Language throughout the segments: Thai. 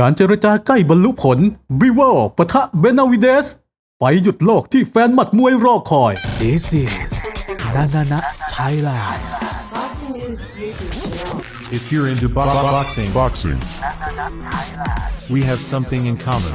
การเจรจาใกล้บรรลุผลบิวเวลปะทะเบนาวิเดส ไฟหยุดโลกที่แฟนหมัดมวยรอคอย This is Nanana Thailand. If you're into bo- bo- boxing, Boxing. we have something in common.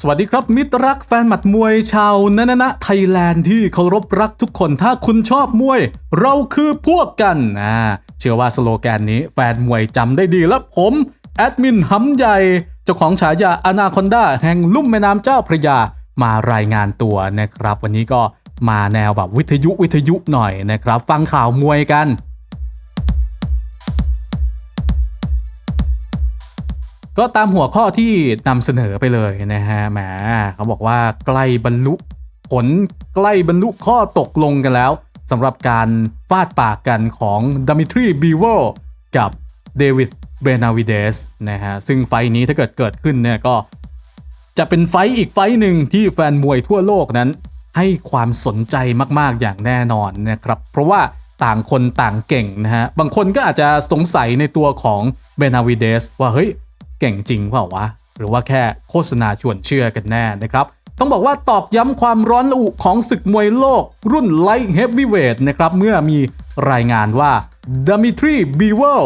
สวัสดีครับ มิตรรักแฟนหมัดมวยชาวนานนะไทยแลนด์ที่เคารพรักทุกคนถ้าคุณชอบมวย เราคือพวกกันอ่าเชื่อว่าสโลแกนนี้แฟนมวยจำได้ดีและผม แอดมินหำใหญ่ เจ้าของฉายาอนาคอนดาแห่งลุ่มแม่น้ำเจ้าพระยามารายงานตัวนะครับ วันนี้ก็มาแนวแบบวิทยุวิทยุหน่อยนะครับ ฟังข่าวมวยกัน ก็ตามหัวข้อที่นำเสนอไปเลยนะฮะแหมเขาบอกว่าใกล้บรรลุผลใกล้บรรลุข้อตกลงกันแล้วสำหรับการฟาดปากกันของดมิทรีบีโวกับเดวิดเบนาวิเดสนะฮะซึ่งไฟนี้ถ้าเกิดเกิดขึ้นเนี่ยก็ จะเป็นไฟอีกไฟหนึ่งที่แฟนมวยทั่วโลกนั้น ให้ความสนใจมากๆอย่างแน่นอนนะครับเพราะว่าต่างคนต่างเก่งนะฮะบางคนก็อาจจะสงสัยในตัวของเบนาวิเดสว่าเฮ้ย เก่งจริงเปล่าวะ หรือว่าแค่โฆษณาชวนเชื่อกันแน่นะครับ ต้องบอกว่าตอกย้ำความร้อนระอุของศึกมวยโลก รุ่นไลท์เฮฟวีเวทนะครับ เมื่อมีรายงานว่าดมิทรีบีเวล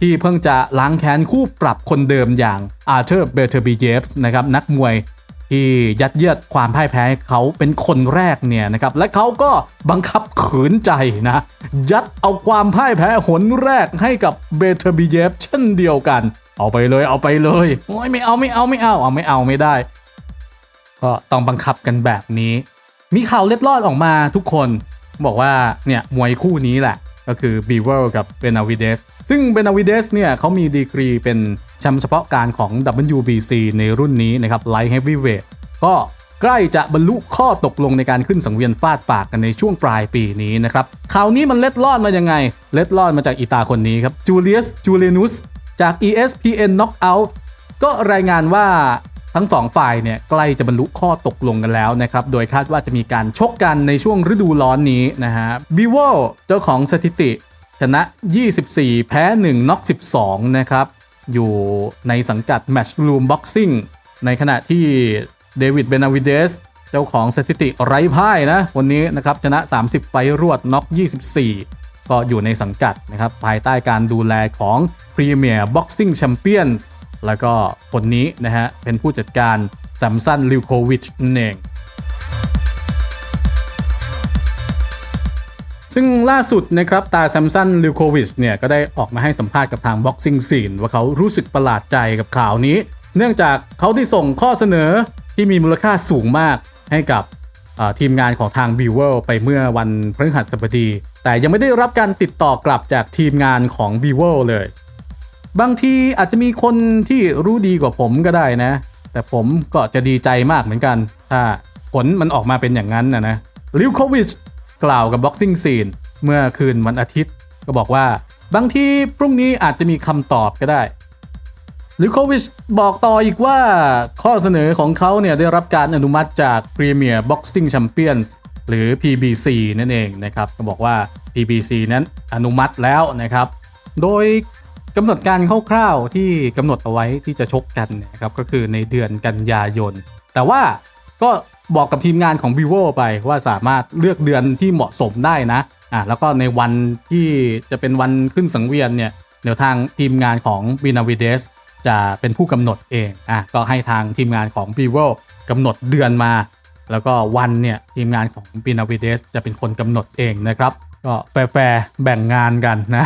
ที่เพิ่งจะล้างแค้นคู่ปรับคนเดิมอย่างอาร์เธอร์เบเทอร์บีเยฟส์นะครับนักมวยที่ยัดเยียดความพ่ายแพ้เขาเป็นคนแรกเนี่ยนะครับ และเขาก็บังคับขืนใจนะ ยัดเอาความพ่ายแพ้หนแรกให้กับเบเทอร์บีเยฟเช่นเดียวกัน เอาไปเลยเอาไปเลยโอ้ยไม่เอาไม่เอาไม่เอาเอาไม่เอาไม่ได้ ก็ต้องบังคับกันแบบนี้ มีข่าวเล็ดลอดออกมาทุกคน บอกว่าเนี่ยมวยคู่นี้แหละ ก็คือบีเวลกับเบนาวิเดสซึ่งเบนาวิเดสเนี่ยเขามีดีกรีเป็นแชมป์เฉพาะการของ WBC ในรุ่นนี้นะครับไลท์เฮฟวีเวทก็ใกล้จะบรรลุข้อตกลงในการขึ้นสังเวียนฟาดปากกันในช่วงปลายปีนี้นะครับข่าวนี้มันเล็ดลอดมายังไง เล็ดลอดมาจากอีตาคนนี้ครับจูเลียสจูเลนุส จาก ESPN Knockout ก็รายงานว่าทั้งสองฝ่ายเนี่ยใกล้จะบรรลุข้อตกลงกันแล้วนะครับ โดยคาดว่าจะมีการชกกันในช่วงฤดูร้อนนี้นะฮะบีโวเจ้าของสถิติ ชนะ 24 แพ้ 1น็อก12 นะครับ อยู่ในสังกัด Matchroom Boxing ในขณะที่เดวิดเบนาวิเดสเจ้าของสถิติไร้พ่ายนะ วันนี้นะครับ ชนะ 30 ไฟต์รวดน็อก24 ก็อยู่ในสังกัดนะครับภายใต้การดูแลของ Premier Boxing Champions แล้วก็คนนี้นะฮะเป็นผู้จัดการซัมซันลิวโควิชนั่นเอง ซึ่งล่าสุดนะครับตาแซมสันลิวโควิชเนี่ยก็ได้ออกมาให้สัมภาษณ์กับทาง Boxing Scene ว่าเขารู้สึกประหลาดใจกับข่าวนี้ เนื่องจากเขาที่ส่งข้อเสนอที่มีมูลค่าสูงมากให้กับทีมงานของทาง b ิวเวลไปเมื่อวันพฤหัสบดี แต่ยังไม่ได้รับการติดต่อกลับจากทีมงานของ b ิวเวลเลย บางทีอาจจะมีคนที่รู้ดีกว่าผมก็ได้นะ แต่ผมก็จะดีใจมากเหมือนกัน ถ้าผลมันออกมาเป็นอย่างนั้นนะนะลิวโควิชกล่าวกับ Boxing Scene เมื่อคืนวันอาทิตย์ ก็บอกว่า บางทีพรุ่งนี้อาจจะมีคำตอบก็ได้ลิวโควิชบอกต่ออีกว่าข้อเสนอของเขาเนี่ยได้รับการอนุมัติจาก Premier Boxing Champions หรือ PBC นั่นเองนะครับก็บอกว่า PBC นั้นอนุมัติแล้วนะครับ โดยกำหนดการคร่าวๆที่กำหนดเอาไว้ที่จะชกกันนะครับก็คือในเดือนกันยายน แต่ว่าก็บอกกับทีมงานของ vivo ไปว่าสามารถเลือกเดือนที่เหมาะสมได้นะอะแล้วก็ในวันที่จะเป็นวันขึ้นสังเวียนเนี่ยเดี๋ยวทางทีมงานของ v i n a v i d e s จะเป็นผู้กำหนดเองอะก็ให้ทางทีมงานของ vivo กำหนดเดือนมา แล้วก็วันเนี่ยทีมงานของ v i n a v i d e s จะเป็นคนกำหนดเองนะครับ ก็แฟร์ๆแบ่งงานกันนะ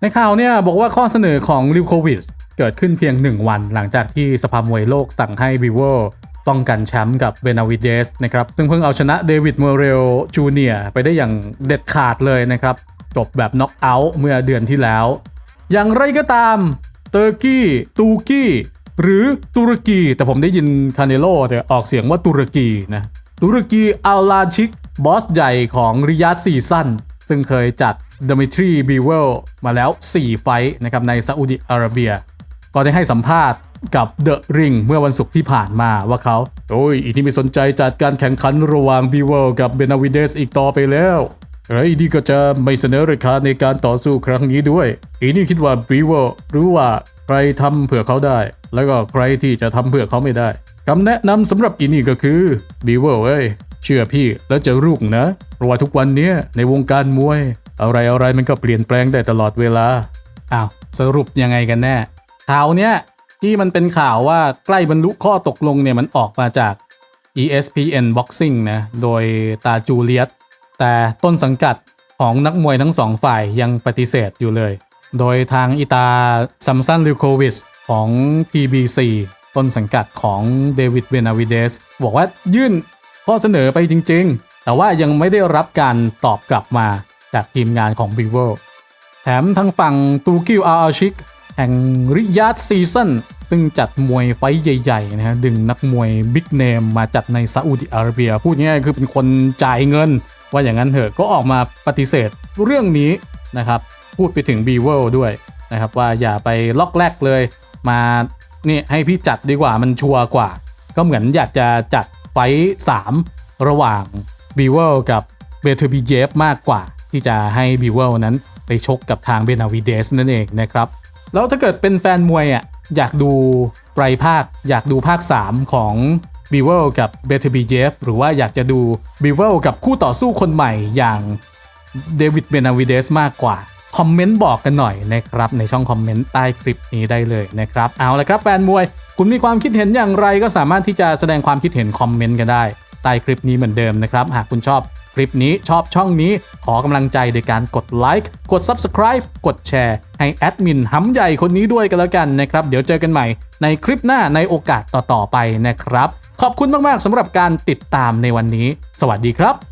ในข่าวเนี่ยบอกว่าข้อเสนอของลิวโควิชเกิดขึ้นเพียง 1 วันหลังจากที่สภามวยโลกสั่งให้วิวเวอร์ป้องกันแชมป์กับเบนาวิเดสนะครับ ซึ่งเพิ่งเอาชนะเดวิดเมเรลจูเนียไปได้อย่างเด็ดขาดเลยนะครับ จบแบบน็อกเอาท์เมื่อเดือนที่แล้ว อย่างไรก็ตาม เตอร์กี้ ตูกี้ หรือตุรกีแต่ผมได้ยินคาเนโลแต่ออกเสียงว่าตุรกีนะตุรกีอัลลาชิกบอสใหญ่ของริยาดซีซั่นซึ่งเคยจัดดมิทรีบีเวลมาแล้ว 4 ไฟท์นะครับในซาอุดิอาระเบีย ก็ได้ให้สัมภาษณ์กับเดอะริงเมื่อวันศุกร์ที่ผ่านมาว่าเขา โอ้ย อีนี่ไม่สนใจจัดการแข่งขันระหว่างบีเวลกับเบนาวิเดสอีกต่อไปแล้วไอ้นี่ก็จะไม่เสนอราคาในการต่อสู้ครั้งนี้ด้วย อีนี่คิดว่าบีเวลรู้ว่าใครทำเผื่อเขาได้ แล้วก็ใครที่จะทำเผื่อเขาไม่ได้คำแนะนำสำหรับอีนี่ก็คือบีเวลเอ้ยเชื่อพี่แล้วจะรุ่งนะเพราะว่าทุกวันนี้ในวงการมวย อะไรอะไรๆมันก็เปลี่ยนแปลงได้ตลอดเวลาอ้าวสรุปยังไงกันแน่ข่าวเนี้ยที่มันเป็นข่าวว่าใกล้บรรลุข้อตกลงเนี่ยมันออกมาจาก ESPN Boxing นะโดยตาจูเลียตแต่ต้นสังกัดของนักมวยทั้งสองฝ่ายยังปฏิเสธอยู่เลย โดยทางอิตาซัมซันลิโควิช ของ PBC ต้นสังกัดของเดวิดเวนาวิเดสบอกว่ายื่นข้อเสนอไปจริง ๆ แต่ว่ายังไม่ได้รับการตอบกลับมาจากทีมงานของ b ิ v o แถมทางฝั่งตูกิวอาอาชิก แห่งริยาดซีซันซึ่งจัดมวยไฟใหญ่ๆนะฮะดึงนักมวยบิ๊กเนมมาจัดในซาอุดิอาระเบีย พูดง่ายๆคือเป็นคนจ่ายเงิน ว่าอย่างนั้นเถอะก็ออกมาปฏิเสธเรื่องนี้นะครับ พูดไปถึง b ีเวลด้วยนะครับว่าอย่าไปล็อกแรกเลย มาเนี่ยให้พี่จัดดีกว่ามันชัวร์กว่า ก็เหมือนอยากจะจัดไฟสามระหว่าง b ีเวลกับเบเทอร์บีเยฟมากกว่า ที่จะให้ b ีเวลนั้นไปชกกับทางเบนาวิเดสนั่นเองนะครับ แล้วถ้าเกิดเป็นแฟนมวยอะอยากดูไตรภาค อยากดูภาค 3 ของ b ีเวลกับเบเทอร์บีเยฟหรือว่าอยากจะดู b ีเวลกับคู่ต่อสู้คนใหม่อย่างเดวิดเบนาวิเดสมากกว่า คอมเมนต์บอกกันหน่อยนะครับในช่องคอมเมนต์ใต้คลิปนี้ได้เลยนะครับเอาละครับแฟนมวย คุณมีความคิดเห็นอย่างไรก็สามารถที่จะแสดงความคิดเห็นคอมเมนต์กันได้ใต้คลิปนี้เหมือนเดิมนะครับ หากคุณชอบคลิปนี้ชอบช่องนี้ขอกำลังใจโดยการกดไลค์กด Subscribe กดแชร์ให้แอดมินหำใหญ่คนนี้ด้วยกันแล้วกันนะครับ เดี๋ยวเจอกันใหม่ในคลิปหน้าในโอกาสต่อๆไปนะครับ ขอบคุณมากๆสำหรับการติดตามในวันนี้ สวัสดีครับ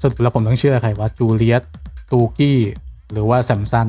สรุปแล้วผมต้องเชื่อใครว่าจูเลียตตูกี้หรือว่าแซมสัน